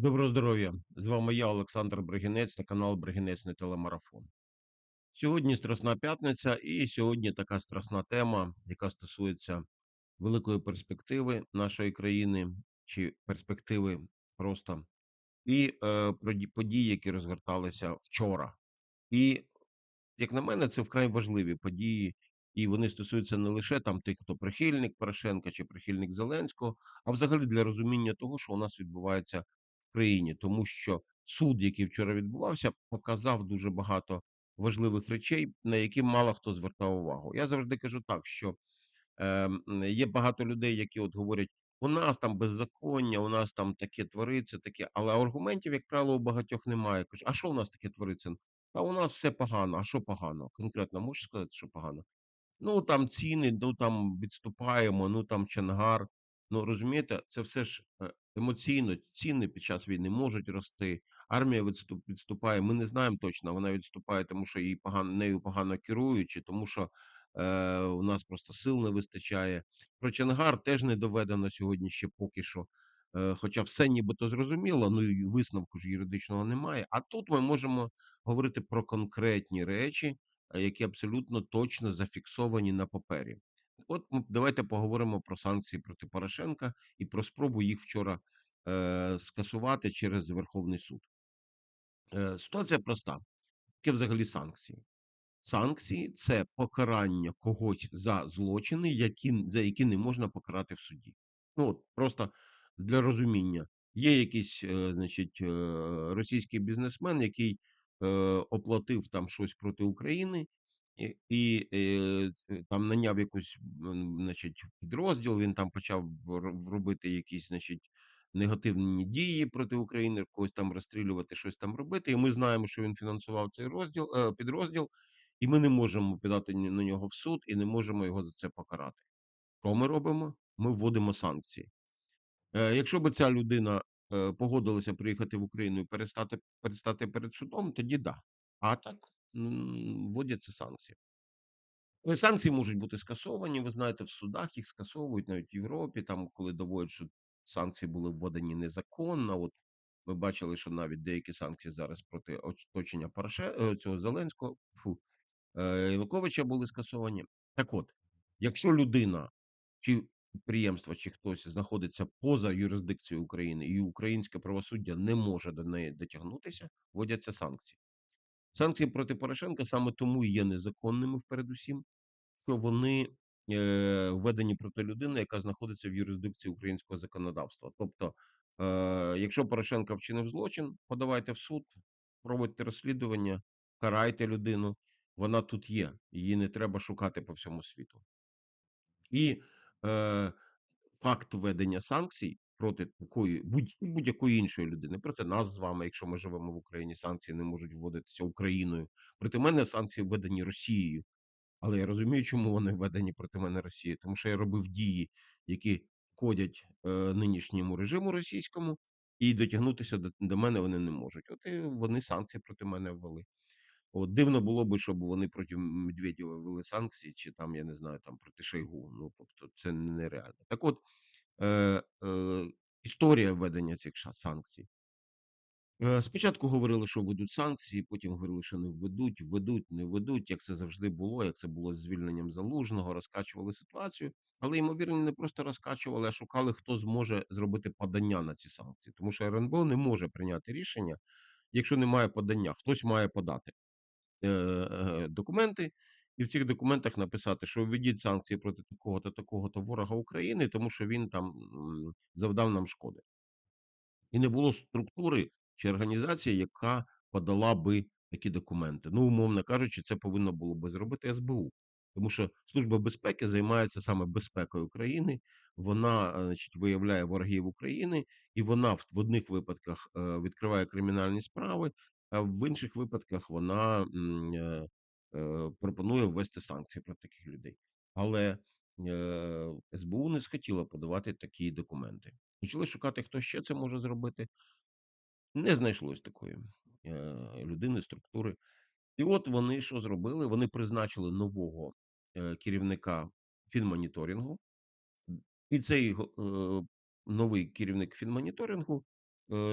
Доброго здоров'я! З вами я, Олександр Бригінець, та канал Бригінець на телемарафон. Сьогодні Страсна п'ятниця, і сьогодні така страсна тема, яка стосується великої перспективи нашої країни чи перспективи просто, і е, про події, які розгорталися вчора. І як на мене, це вкрай важливі події, і вони стосуються не лише там тих, хто прихильник Порошенка чи прихильник Зеленського, а взагалі для розуміння того, що у нас відбувається країні, тому що суд, який вчора відбувався, показав дуже багато важливих речей, на які мало хто звертав увагу. Я завжди кажу так, що Ем, є багато людей, які от говорять: у нас там беззаконня, у нас там таке твориться, таке, але аргументів, як правило, у багатьох немає. Кажуть, а що у нас таке твориться? А у нас все погано. А що погано? Конкретно можеш сказати, що погано? Ну там ціни, ну там відступаємо, ну там Чангар. Ну розумієте, це все ж е, емоційно. Ціни під час війни можуть рости. Армія відступ, відступає. Ми не знаємо точно. Вона відступає, тому що її погано нею погано керують, чи тому що е, у нас просто сил не вистачає. Про Чангар теж не доведено сьогодні ще поки що. Е, Хоча все нібито зрозуміло, ну і висновку ж юридичного немає. А тут ми можемо говорити про конкретні речі, е, які абсолютно точно зафіксовані на папері. От давайте поговоримо про санкції проти Порошенка і про спробу їх вчора е, скасувати через Верховний суд. Е, ситуація проста. Яке взагалі санкції? Санкції це покарання когось за злочини, які, за які не можна покарати в суді. Ну от просто для розуміння. Є якийсь, е, значить, е, російський бізнесмен, який е, оплатив там щось проти України, і, і е, ц- там наняв якусь, м, значить, підрозділ. Він там почав вр- робити якісь, значить, негативні дії проти України, когось там розстрілювати, щось там робити. І ми знаємо, що він фінансував цей розділ, е, підрозділ. І ми не можемо подати на нього в суд і не можемо його за це покарати. Що ми робимо? Ми вводимо санкції. Е, якщо б ця людина е, погодилася приїхати в Україну і перестати, перестати перед судом, тоді да. А так вводяться санкції. Ну, Санкції можуть бути скасовані. Ви знаєте, в судах їх скасовують навіть в Європі, там коли доводять, що санкції були введені незаконно. От ми бачили, що навіть деякі санкції зараз проти оточення Пороше... е, цього Зеленського. Фу, е, Януковича були скасовані. Так от, якщо людина чи підприємство, чи хтось знаходиться поза юрисдикцією України, і українське правосуддя не може до неї дотягнутися, вводяться санкції. Санкції проти Порошенка саме тому і є незаконними впередусім, що вони е, введені проти людини, яка знаходиться в юрисдикції українського законодавства. Тобто, е, якщо Порошенко вчинив злочин, подавайте в суд, проводьте розслідування, карайте людину. Вона тут є, її не треба шукати по всьому світу. І е, факт введення санкцій проти такої будь, будь-якої іншої людини, проти нас з вами, якщо ми живемо в Україні, санкції не можуть вводитися Україною. Проти мене санкції введені Росією. Але я розумію, чому вони введені проти мене Росії, тому що я робив дії, які входять е, нинішньому режиму російському, і дотягнутися до, до мене вони не можуть. От і вони санкції проти мене ввели. От дивно було би, щоб вони проти Медведєва ввели санкції, чи там, я не знаю, там проти Шойгу. Ну тобто, це нереально. Так от е, е, історія введення цих санкцій. Е, Спочатку говорили, що введуть санкції, потім говорили, що не введуть, введуть, не введуть, як це завжди було, як це було з звільненням залужного, розкачували ситуацію, але ймовірно не просто розкачували, а шукали, хто зможе зробити подання на ці санкції, тому що РНБО не може прийняти рішення, якщо немає подання, хтось має подати е, е, документи. І в цих документах написати, що введіть санкції проти такого-то такого-то ворога України, тому що він там завдав нам шкоди і не було структури чи організації, яка подала би такі документи. Ну, умовно кажучи, це повинно було би зробити СБУ. Тому що Служба безпеки займається саме безпекою країни, вона е, значить, виявляє ворогів України, і вона в, одних випадках е, відкриває кримінальні справи, а в інших випадках вона е, пропонує ввести санкції проти таких людей. Але е, СБУ не схотіла подавати такі документи. Почали шукати, хто ще це може зробити. Не знайшлось такої е, людини, структури. І от вони що зробили? Вони призначили нового е, керівника фінмоніторингу. І цей е, новий керівник фінмоніторингу е,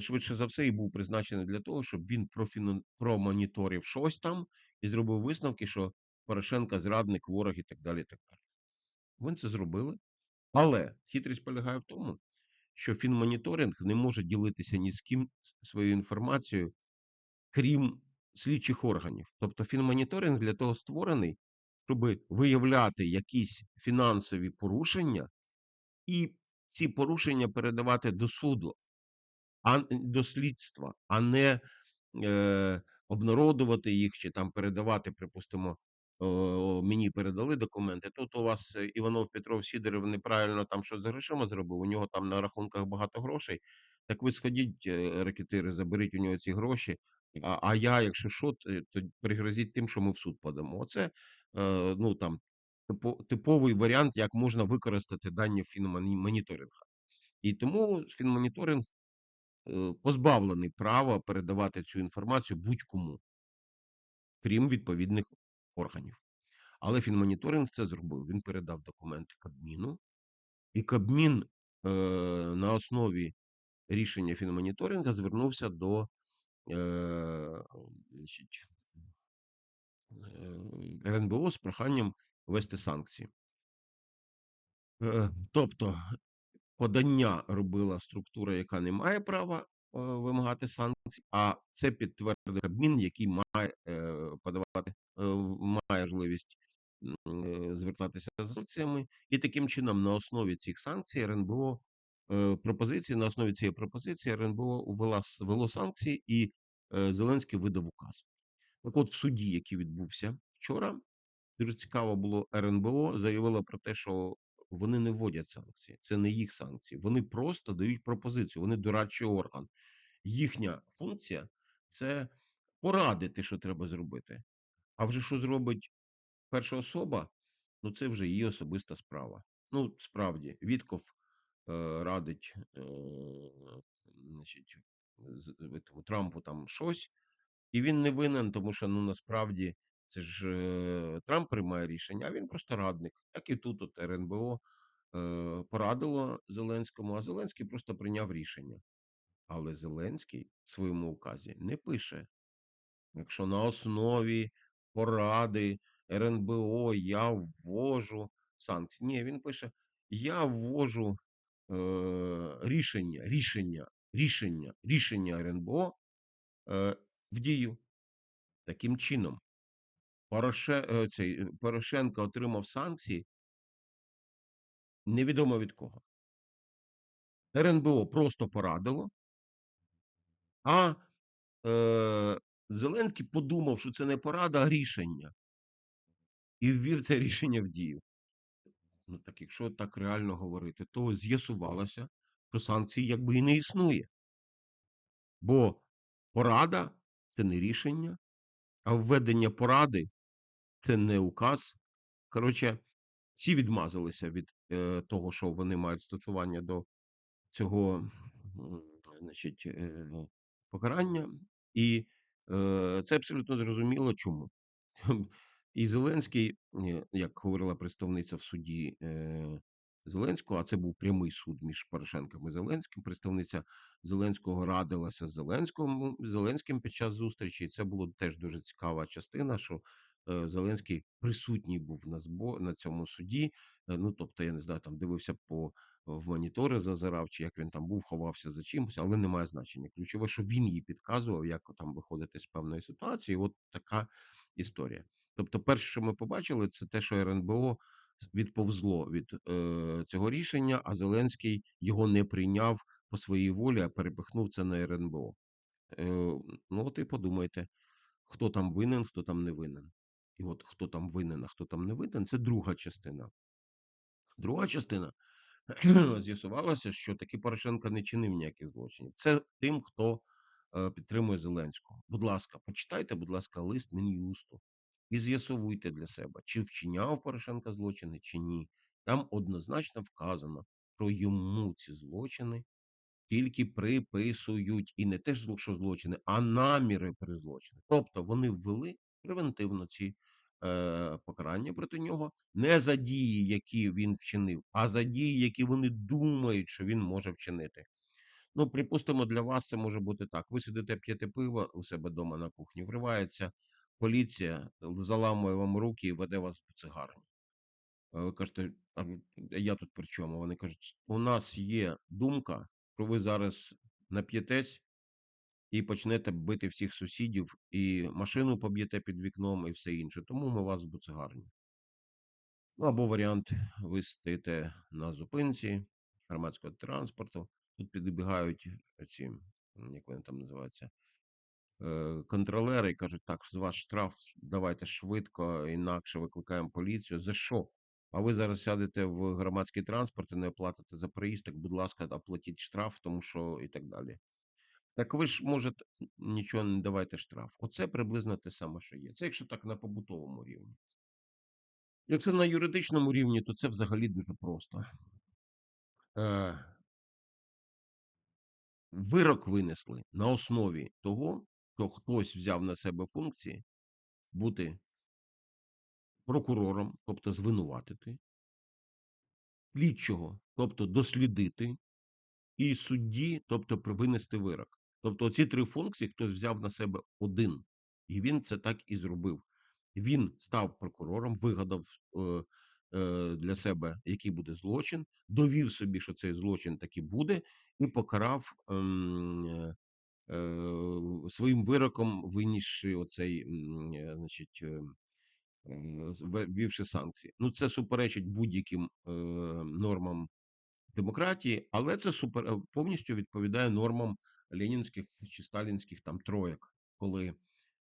швидше за все, і був призначений для того, щоб він профінан промоніторив щось там і зробив висновки, що Порошенко зрадник, ворог і так далі, і так далі. Вони це зробили. Але хитрість полягає в тому, що фінмоніторинг не може ділитися ні з ким своєю інформацією, крім слідчих органів. Тобто фінмоніторинг для того створений, щоби виявляти якісь фінансові порушення і ці порушення передавати до суду, а до слідства, а не, е, обнародувати їх чи там передавати, припустимо, мені передали документи. Тут у вас е, Іванов, Петров, Сидоров неправильно там щось з грошима зробив, у нього там на рахунках багато грошей. Так ви сходіть, е, рекетири, заберіть у нього ці гроші, а а я, якщо що, то пригрозіть тим, що ми в суд подамо. Оце, е, ну, там типовий варіант, як можна використати дані фінмоні моніторинга. І тому фінмоніторинг, е, позбавлений права передавати цю інформацію будь-кому крім відповідних органів. Але фінмоніторинг це зробив. Він передав документи Кабміну, і Кабмін, е, на основі рішення фінмоніторинга звернувся до, е, значить е, РНБО з проханням ввести санкції. Е, тобто подання робила структура, яка не має права, е, вимагати санкцій, а це підтвердив Кабмін, який має, е, подавати, е, має можливість, звертатися за санкціями. І таким чином, на основі цих санкцій РНБО, пропозиції, на основі цієї пропозиції РНБО ввела ввело санкції, і, Зеленський видав указ. Так от в суді, який відбувся вчора, дуже цікаво було, РНБО заявило про те, що вони не вводять санкції, це не їх санкції. Вони просто дають пропозицію, вони дорадчий орган. Їхня функція це порадити, що треба зробити. А вже що зробить перша особа, ну це вже її особиста справа. Ну, справді, Вітков, е, радить, е, значить, Трампу там щось, і він не винен, тому що, ну, насправді це ж, е, Трамп приймає рішення, а він просто радник. Так і тут от РНБО, е, порадило Зеленському, а Зеленський просто прийняв рішення. Але Зеленський в своєму указі не пише: "Якщо на основі поради РНБО я ввожу санкції". Ні, він пише: "Я ввожу, е, рішення, рішення, рішення, рішення РНБО, е, в дію". Таким чином, Пороше е, цей, е, Порошенко отримав санкції невідомо від кого. РНБО просто порадило. А, е, Зеленський подумав, що це не порада, а рішення. І ввів це рішення в дію. Ну, так якщо так реально говорити, то з'ясувалося, що санкцій якби і не існує. Бо порада це не рішення, а введення поради це не указ. Коротше, всі відмазалися від, е, того, що вони мають стосування до цього, значить, е, покарання. І, е, це абсолютно зрозуміло чому. І Зеленський, як говорила представниця в суді, е, Зеленського, а це був прямий суд між Порошенком і Зеленським. Представниця Зеленського радилася з Зеленському Зеленським під час зустрічі. І це було теж дуже цікава частина, що, е, Зеленський присутній був на збо на цьому суді. Е, ну, тобто, я не знаю, там дивився по в монітори, зазирав, чи як він там був, ховався за чимось, але не має значення. Ключове, що він їй підказував, як там виходити з певної ситуації. От така історія. Тобто, перше, що ми побачили, це те, що РНБО відповзло від, е, цього рішення, а Зеленський його не прийняв по своїй волі, а перепихнув це на РНБО. Е, ну, от і подумайте, хто там винен, хто там не винен. І от хто там винен, а хто там не винен, це друга частина. Друга частина з'ясувалося, що таки Порошенко не чинив ніяких злочинів. Це тим, хто, е, підтримує Зеленського. Будь ласка, почитайте, будь ласка, лист Мін'юсту і з'ясуйте для себе, чи вчиняв Порошенко злочини, чи ні. Там однозначно вказано, що йому ці злочини тільки приписують. І не те, що злочини, а наміри при злочині. Тобто вони ввели превентивно ці, е, покарання проти нього не за дії, які він вчинив, а за дії, які вони думають, що він може вчинити. Ну, припустимо, для вас це може бути так: ви сидите, п'єте пиво у себе дома на кухні, вривається поліція, заламує вам руки і веде вас в цигарню. Ви кажете: "А я тут при чому?" Вони кажуть: "У нас є думка, що ви зараз нап'єтесь і почнете бити всіх сусідів, і машину поб'єте під вікном, і все інше. Тому ми вас в буцегарню". Ну, або варіант: ви стоїте на зупинці громадського транспорту, тут підбігають ці, як вони там називаються, е, контролери і кажуть: "Так, з вас штраф, давайте швидко, інакше викликаємо поліцію". "За що?" "А ви зараз сядете в громадський транспорт і не оплатите за проїзд, так, будь ласка, оплатіть штраф, тому що" і так далі. Так ви ж можете нічого не давайте штраф. Оце приблизно те саме, що є. Це якщо так на побутовому рівні. Якщо на юридичному рівні, то це взагалі дуже просто. Е Вирок винесли на основі того, що хтось взяв на себе функції бути прокурором, тобто звинуватити слідчого, тобто дослідити, і судді, тобто винести вирок. Тобто оці 3 функції хтось взяв на себе один, і він це так і зробив. Він став прокурором, вигадав, е, е, для себе, який буде злочин, довів собі, що цей злочин таки буде, і покарав, ем, е, е, своїм вироком, винісши оцей, е, значить, е, ввівши санкції. Ну, це суперечить будь-яким, е, нормам демократії, але це супер е, повністю відповідає нормам ленінських чи сталінських там тройок, коли,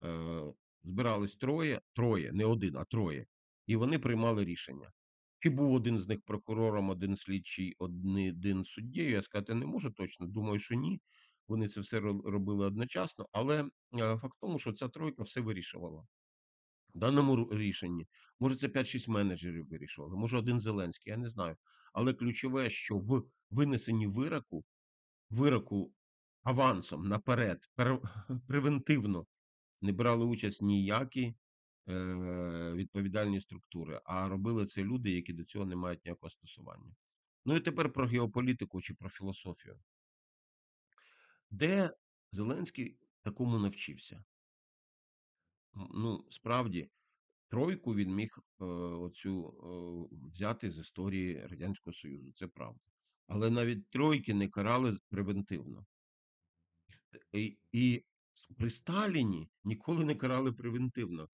е, збирались троє, троє, не один, а троє, і вони приймали рішення. Чи був один з них прокурором, один слідчий, один суддею, я сказати не можу точно. Думаю, що ні. Вони це все робили одночасно, але, е, факт в тому, що ця тройка все вирішувала. В даному рішенні, може, це 5-6 менеджерів вирішували, може, один Зеленський, я не знаю. Але ключове, що в винесенні вироку, вироку авансом наперед, превентивно не брали участь ніякі, е, відповідальні структури, а робили це люди, які до цього не мають ніякого стосування. Ну і тепер про геополітику чи про філософію. Де Зеленський такому навчився? Ну, справді, тройку він міг, е, оцю, е, взяти з історії Радянського Союзу, це правда. Але навіть тройки не карали превентивно. І і при Сталіні ніколи не карали превентивно.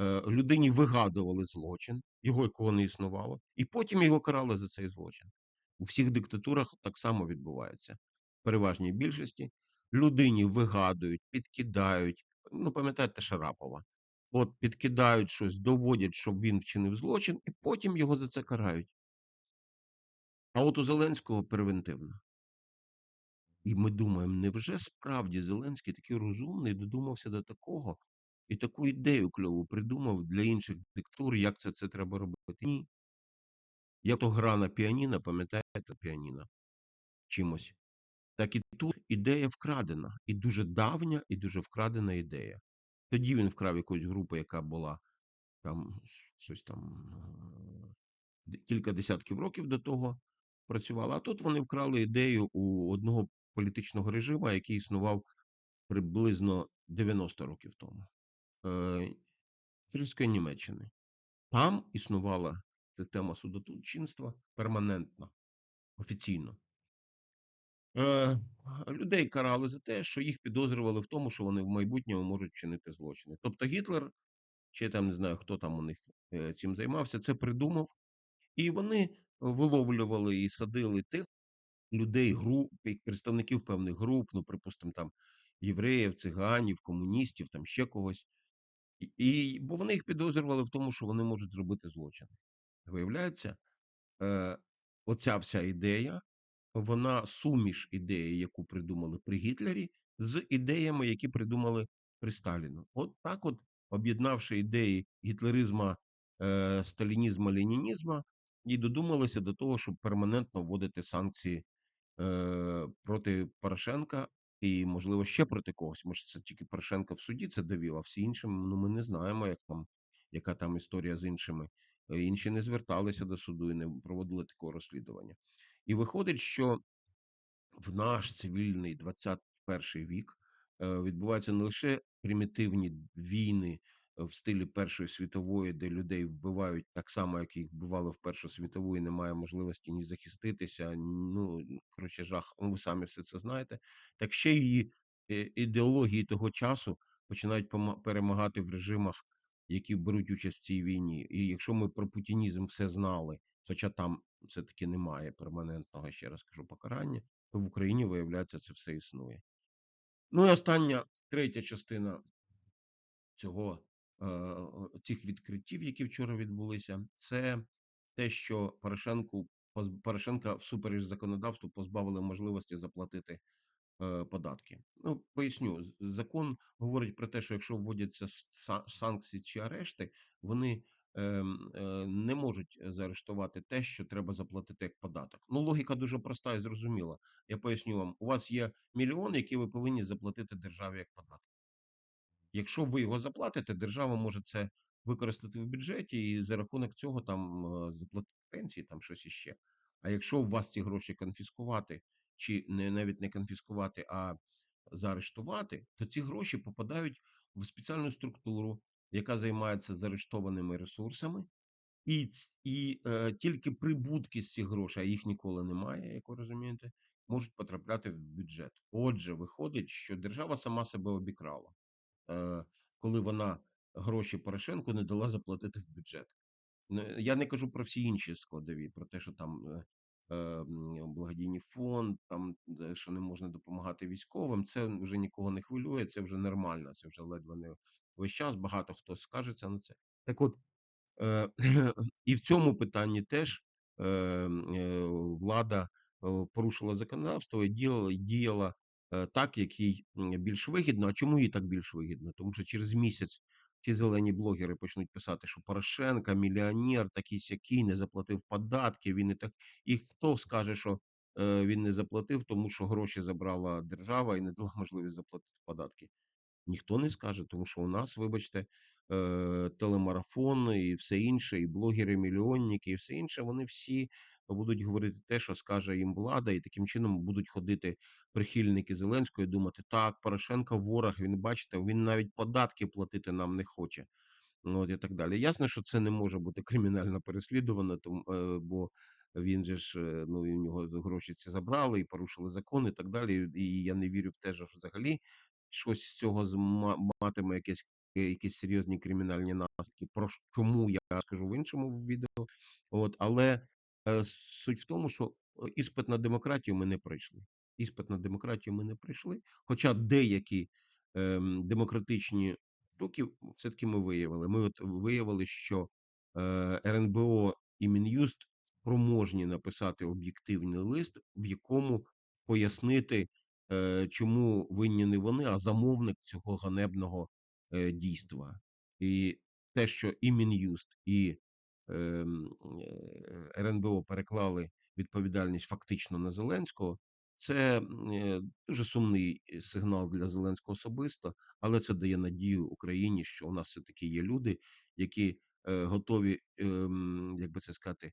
Е, людині вигадували злочин, його якого не існувало, і потім його карали за цей злочин. У всіх диктатурах так само відбувається. В переважній більшості людині вигадують, підкидають. Ну, пам'ятаєте Шарапова? От підкидають щось, доводять, щоб він вчинив злочин, і потім його за це карають. А от у Зеленського превентивно. І ми думаємо, невже справді Зеленський такий розумний додумався до такого і таку ідею кльову придумав для інших диктатур, як це це треба робити? Ні. Як то гра на піаніно, пам'ятаєте піаніно чимось? Так і тут ідея вкрадена, і дуже давня, і дуже вкрадена ідея. Тоді він вкрав якусь групу, яка була там щось там е, кілька десятків років до того працювала. А тут вони вкрали ідею у одного політичного режиму, який існував приблизно 90 років тому. Е, Фрізької Німеччини. Там існувала система судочинства перманентно, офіційно. Е, людей карали за те, що їх підозрювали в тому, що вони в майбутньому можуть чинити злочини. Тобто Гітлер, чи там не знаю, хто там у них е, цим займався, це придумав, і вони виловлювали і садили тих людей, груп, представників певних груп, ну, припустимо, там євреїв, циганів, комуністів, там ще когось. І, бо вони їх підозрювали в тому, що вони можуть зробити злочин. Виявляється, е, оця вся ідея, вона суміш ідеї, яку придумали при Гітлері, з ідеями, які придумали при Сталіну. От так, от об'єднавши ідеї гітлеризма, е, сталінізму, ленінізму, і додумалися до того, щоб перманентно вводити санкції е, проти Порошенка і, можливо, ще проти когось. Може, це тільки Порошенко в суді це довів, а всі інші, ну ми не знаємо, як там, яка там історія з іншими. Е, Інші не зверталися до суду і не проводили такого розслідування. І виходить, що в наш цивільний 21 вік е, відбуваються не лише примітивні війни в стилі Першої світової, де людей вбивають так само, як їх вбивали в Першу світову, і немає можливості ні захиститися. Ну коротше, жах. ну, Ви самі все це знаєте. Так ще й е, ідеології того часу починають перемагати в режимах, які беруть участь в цій війні. І якщо ми про путінізм все знали, хоча там все-таки немає перманентного, ще раз кажу, покарання, то в Україні, виявляється, це все існує. Ну і остання третя частина цього цих відкриттів, які вчора відбулися, це те, що Порошенку Порошенка всупереч законодавству позбавили можливості заплатити е, податки. Ну, поясню, закон говорить про те, що якщо вводяться са- санкції чи арешти, вони ем, е, не можуть заарештувати те, що треба заплатити як податок. Ну, логіка дуже проста і зрозуміла. Я поясню вам: у вас є мільйон, який ви повинні заплатити державі як податок. Якщо ви його заплатите, держава може це використати в бюджеті і за рахунок цього там е, заплатити пенсії, там щось іще. А якщо у вас ці гроші конфіскувати, чи не навіть не конфіскувати, а заарештувати, то ці гроші попадають в спеціальну структуру, яка займається заарештованими ресурсами, і, і е, тільки прибутки з цих грошей, а їх ніколи немає, як ви розумієте, можуть потрапляти в бюджет. Отже, виходить, що держава сама себе обікрала коли вона гроші Порошенку не дала заплатити в бюджет. Я не кажу про всі інші складові, про те, що там е, е, благодійний фонд, там е, що не можна допомагати військовим. Це вже нікого не хвилює, це вже нормально, це вже ледве не весь час. Багато хто скажеться на це. Так от Е, і в цьому питанні теж е, е, влада е, порушила законодавство і діяла, е, так, як їй м, більш вигідно. А чому їй так більш вигідно? Тому що через місяць ці зелені блогери почнуть писати, що Порошенко мільйонер, такий сякий, не заплатив податки. Він і так. І хто скаже, що е, він не заплатив, тому що гроші забрала держава і не дала можливість заплатити податки. Ніхто не скаже, тому що у нас, вибачте, е, телемарафон і все інше, і блогери-мільйонники, і все інше, вони всі будуть говорити те, що скаже їм влада, і таким чином будуть ходити прихильники Зеленського і думати: так, Порошенко ворог, він бачите, він навіть податки платити нам не хоче. Ну, от і так далі. Ясно, що це не може бути кримінально переслідувано, тому, е, бо він же ж, е, ну, і нього гроші ці забрали і порушили закон і так далі. І я не вірю в те, що взагалі щось з цього матиме якесь, якісь серйозні кримінальні наслідки. Про чому я скажу в іншому відео. От, але суть в тому, що е, іспит на демократію ми не пройшли. Іспит на демократію ми не пройшли, хоча деякі ем, демократичні штуки все-таки ми виявили. Ми от виявили, що е, РНБО і Мін'юст спроможні написати об'єктивний лист, в якому пояснити, е, чому винні не вони, а замовник цього ганебного е, дійства. І те, що і Мін'юст, і е, РНБО переклали відповідальність фактично на Зеленського, це е, дуже сумний е, сигнал для Зеленського особисто, але це дає надію Україні, що у нас все таки є люди, які е, готові, ем, як би це сказати,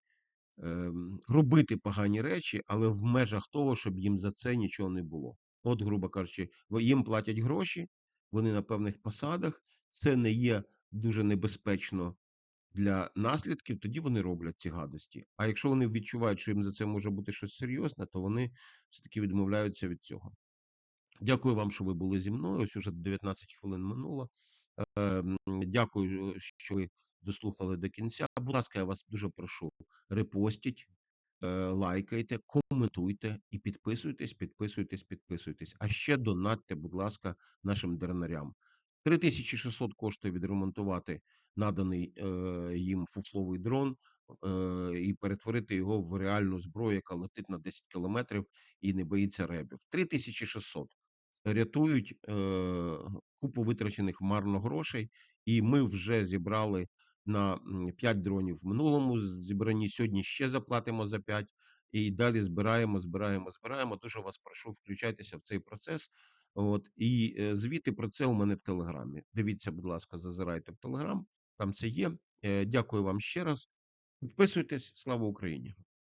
ем, робити погані речі, але в межах того, щоб їм за це нічого не було. От, грубо кажучи, їм платять гроші, вони на певних посадах. Це не є дуже небезпечно для наслідків, тоді вони роблять ці гадості. А якщо вони відчувають, що їм за це може бути щось серйозне, то вони все таки відмовляються від цього. Дякую вам, що ви були зі мною. Ось уже 19 хвилин минуло. Ем, Дякую, е, що ви дослухали до кінця. Будь ласка, я вас дуже прошу, репостіть, е, лайкайте, коментуйте і підписуйтесь, підписуйтесь, підписуйтесь. А ще донатьте, будь ласка, нашим дернарям. 3600 коштує відремонтувати наданий е, їм фуфловий дрон е, і перетворити його в реальну зброю, яка летить на 10 кілометрів і не боїться ребів. 3600 рятують е, купу витрачених марно грошей, і ми вже зібрали на м, 5 дронів в минулому зібранні. Сьогодні ще заплатимо за 5. І далі збираємо, збираємо, збираємо. Дуже вас прошу, включайтеся в цей процес. От і е, звіти про це у мене в телеграмі. Дивіться, будь ласка, зазирайте в телеграм. Там це є. Е, дякую вам ще раз. Підписуйтесь. Слава Україні!